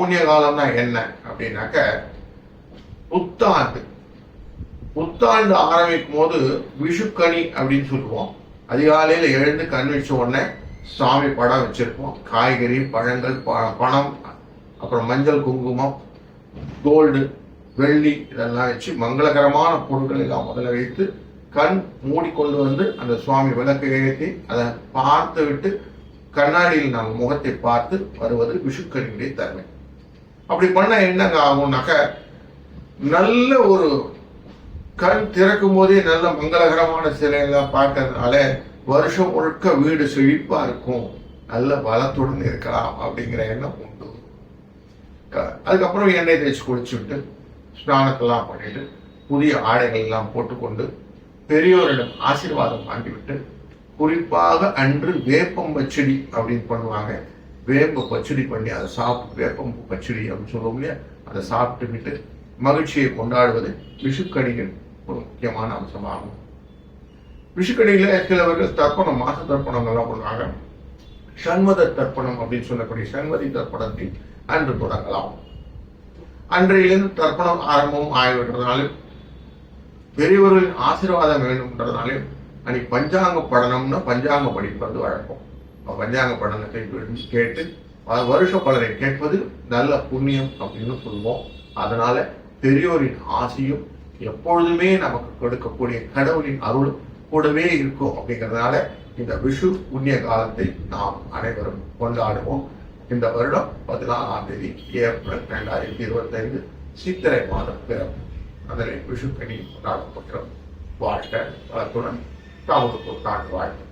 புண்ணிய காலம்னா என்ன அப்படின்னாக்க புத்தாண்டு. புத்தாண்டு ஆரம்பிக்கும் போது விஷுக்கனி அப்படின்னு சொல்லுவோம். அதிகாலையில் எழுந்து கண் வச்ச உடனே சாமி படம் வச்சிருப்போம். காய்கறி பழங்கள் ப- பணம் அப்புறம் மஞ்சள் குங்குமம் கோல்டு வெள்ளி இதெல்லாம் வச்சு மங்களகரமான பொருட்கள் எல்லாம் முதல்ல வைத்து கண் மூடிக்கொண்டு வந்து அந்த சுவாமி விளக்கு ஏற்றி அதை பார்த்து விட்டு கண்ணாடியில் நம்ம முகத்தை பார்த்து வருவது விஷுக்கனியுடைய தன்மை. அப்படி பண்ண என்னங்க ஆகும்னாக்க நல்ல ஒரு கண் திறக்கும் போதே நல்ல மங்களகரமான சிலையெல்லாம் பார்க்கறதுனால வருஷம் முழுக்க வீடு செழிப்பா இருக்கும். நல்ல பலத்துடன் இருக்கலாம் அப்படிங்கிற எண்ணம் உண்டு. க- அதுக்கப்புறம் எண்ணெய் தேய்ச்சி குளிச்சுட்டு ஸ்நானத்தெல்லாம் பண்ணிட்டு புதிய ஆடைகள் எல்லாம் போட்டுக்கொண்டு பெரியோரிடம் ஆசீர்வாதம் வாங்கிவிட்டு குறிப்பாக அன்று வேப்பம்பச்செடி அப்படின்னு பண்ணுவாங்க. வேப்ப பச்சடி பண்ணி அதை சாப்பிட்டு வேப்பம் பச்சடி அப்படின்னு சொல்லுவோம் இல்லையா? அதை சாப்பிட்டுக்கிட்டு மகிழ்ச்சியை கொண்டாடுவது விஷுக்கடிகள் ஒரு முக்கியமான அம்சமாகும். விஷுக்கடியில சிலவர்கள் தர்ப்பணம் மாச தர்ப்பணங்கள்லாம் பண்ணுவாங்க சண்மத தர்ப்பணம் அப்படின்னு சொல்லக்கூடிய சண்மதி தர்ப்பணத்தை அன்று தொடங்கலாம். அன்றையிலிருந்து தர்ப்பணம் ஆரம்பம் ஆகிவிட்டதுனாலும் பெரியவர்களின் ஆசீர்வாதம் வேண்டும்ன்றதுனாலே அன்னைக்கு பஞ்சாங்க படனம்னா பஞ்சாங்க படிப்பது வழக்கம். பஞ்சாங்க படனத்தை கேட்டு வருஷ பலனை கேட்பது நல்ல புண்ணியம் அப்படின்னு சொல்லுவோம். அதனால பெரியோரின் ஆசையும் எப்பொழுதுமே நமக்கு கொடுக்கக்கூடிய கடவுளின் அருள் கூடவே இருக்கும் அப்படிங்கிறதுனால இந்த விஷு புண்ணிய காலத்தை நாம் அனைவரும் கொண்டாடுவோம். இந்த வருடம் பதினாலாம் தேதி ஏப்ரல் ரெண்டாயிரத்தி இருபத்தி ஐந்து சித்திரை மாதம் பிறப்பு. அதில் விஷுக்கணி கொண்டாடப்படுகிறோம் வாழ்க்கை வளர்த்துடன் தமிழ் புத்தாண்டு வாழ்க்கை